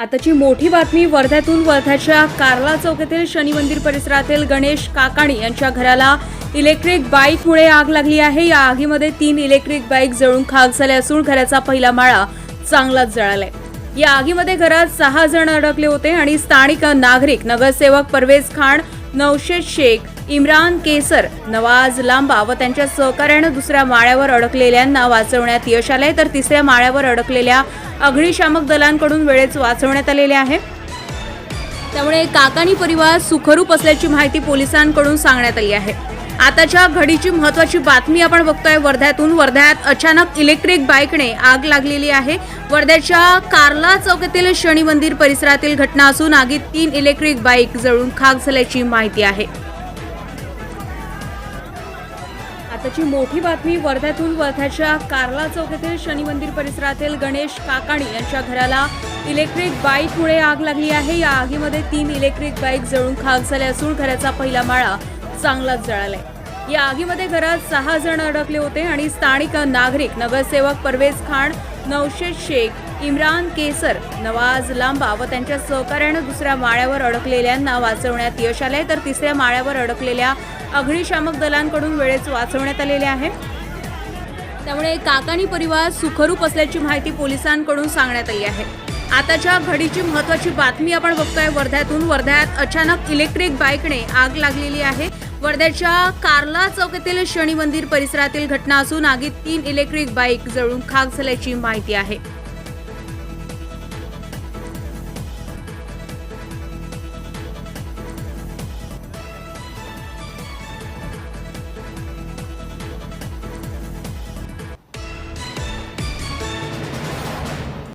आताची मोठी बातमी वर्ध्यातून वर्ध्याच्या कार्ला चौकातील शनी मंदिर परिसरातील गणेश काकाणी यांच्या घराला इलेक्ट्रिक बाईकमुळे आग लागली आहे. या आगीमध्ये तीन इलेक्ट्रिक बाईक जळून खाक झाले असून घराचा पहिला माळा चांगलाच जळालाय. या आगीमध्ये घरात सहा जण अडकले होते आणि स्थानिक नागरिक नगरसेवक परवेज खान नौशे शेख इम्रान केसर नवाज लांबा व त्यांच्या सहकार्यानं दुसऱ्या माळ्यावर अडकलेल्यांना वाचवण्यात यश आलंय. तर तिसऱ्या माळ्यावर अडकलेल्या अग्निशामक दलांकडून वेळेच वाचवण्यात आलेले आहे. त्यामुळे काकाणी परिवार सुखरूप असल्याची माहिती पोलिसांकडून सांगण्यात आली आहे. आताच्या घडीची महत्वाची बातमी आपण बघतोय. वर्ध्यातून वर्ध्यात अचानक इलेक्ट्रिक बाईकने आग लागलेली आहे. वर्ध्याच्या कार्ला चौकातील शनी मंदिर परिसरातील घटना असून आगीत तीन इलेक्ट्रिक बाईक जळून खाक झाल्याची माहिती आहे. आताची मोठी बातमी वर्ध्यातून वर्ध्याच्या कार्ला येथील शनी मंदिर परिसरातील गणेश काकाणी यांच्या घराला इलेक्ट्रिक बाईकमुळे आग लागली आहे. या आगीमध्ये तीन इलेक्ट्रिक बाईक जळून खाक झाले असून घराचा पहिला माळा चांगलाच जळालाय. या आगीमध्ये घरात सहा जण अडकले होते आणि स्थानिक नागरिक नगरसेवक परवेज खान नौशेद शेख इम्रान केसर नवाज लांबा व त्यांच्या सहकार्यानं दुसऱ्या माळ्यावर अडकलेल्यांना वाचवण्यात यश आले तर तिसऱ्या माळ्यावर अडकलेल्या अग्निशामक दलांकडून वेळेच वाचवण्यात आलेले आहे. त्यामुळे काकाणी परिवार सुखरूप असल्याची माहिती पोलिसांकडून सांगण्यात आली आहे. आताच्या घडीची महत्वाची बातमी आपण बघतोय. वर्ध्यातून वर्ध्यात अचानक इलेक्ट्रिक बाईकने आग लागलेली आहे. वर्ध्याच्या कार्ला चौकातील शनी मंदिर परिसरातील घटना असून आगीत तीन इलेक्ट्रिक बाईक जळून खाक झाल्याची माहिती आहे.